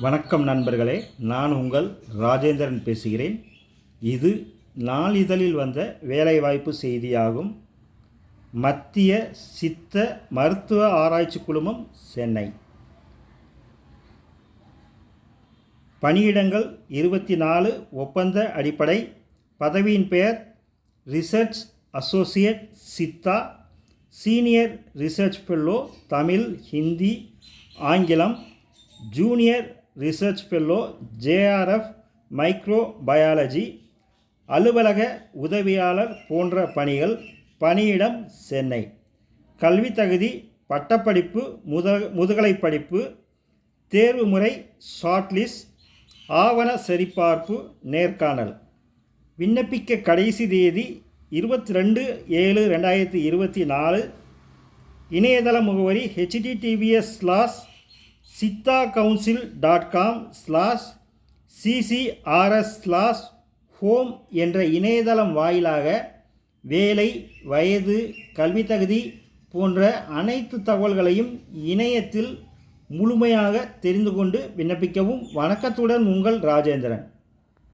வணக்கம் நண்பர்களே நான் உங்கள் ராஜேந்திரன் பேசுகிறேன். இது நாளிதழில் வந்த வேலைவாய்ப்பு செய்தியாகும். மத்திய சித்த மருத்துவ ஆராய்ச்சி குழுமம் சென்னை. பணியிடங்கள் இருபத்தி நாலு ஒப்பந்த அடிப்படை. பதவியின் பெயர் research associate Siddha. Senior research fellow Tamil Hindi ஆங்கிலம். Junior research fellow JRF microbiology அலுவலக உதவியாளர் போன்ற பணிகள் பணியிடம் சென்னை. கல்வி தகுதி பட்டப்படிப்பு முத முதுகலை படிப்பு தேர்வு முறை ஷார்ட்லிஸ்ட் ஆவண சரிபார்ப்பு நேர்காணல். விண்ணப்பிக்க கடைசி தேதி இருபத்தி ரெண்டு ஏழு ரெண்டாயிரத்தி இருபத்தி நாலு. இணையதள முகவரி HTTPS slash Siddha council dot com slash CCRS slash home என்ற இணையதளம் வாயிலாக வேலை வயது கல்வி தகுதி போன்ற அனைத்து தகவல்களையும் இணையத்தில் முழுமையாக தெரிந்து கொண்டு விண்ணப்பிக்கவும் வணக்கத்துடன் உங்கள் ராஜேந்திரன்.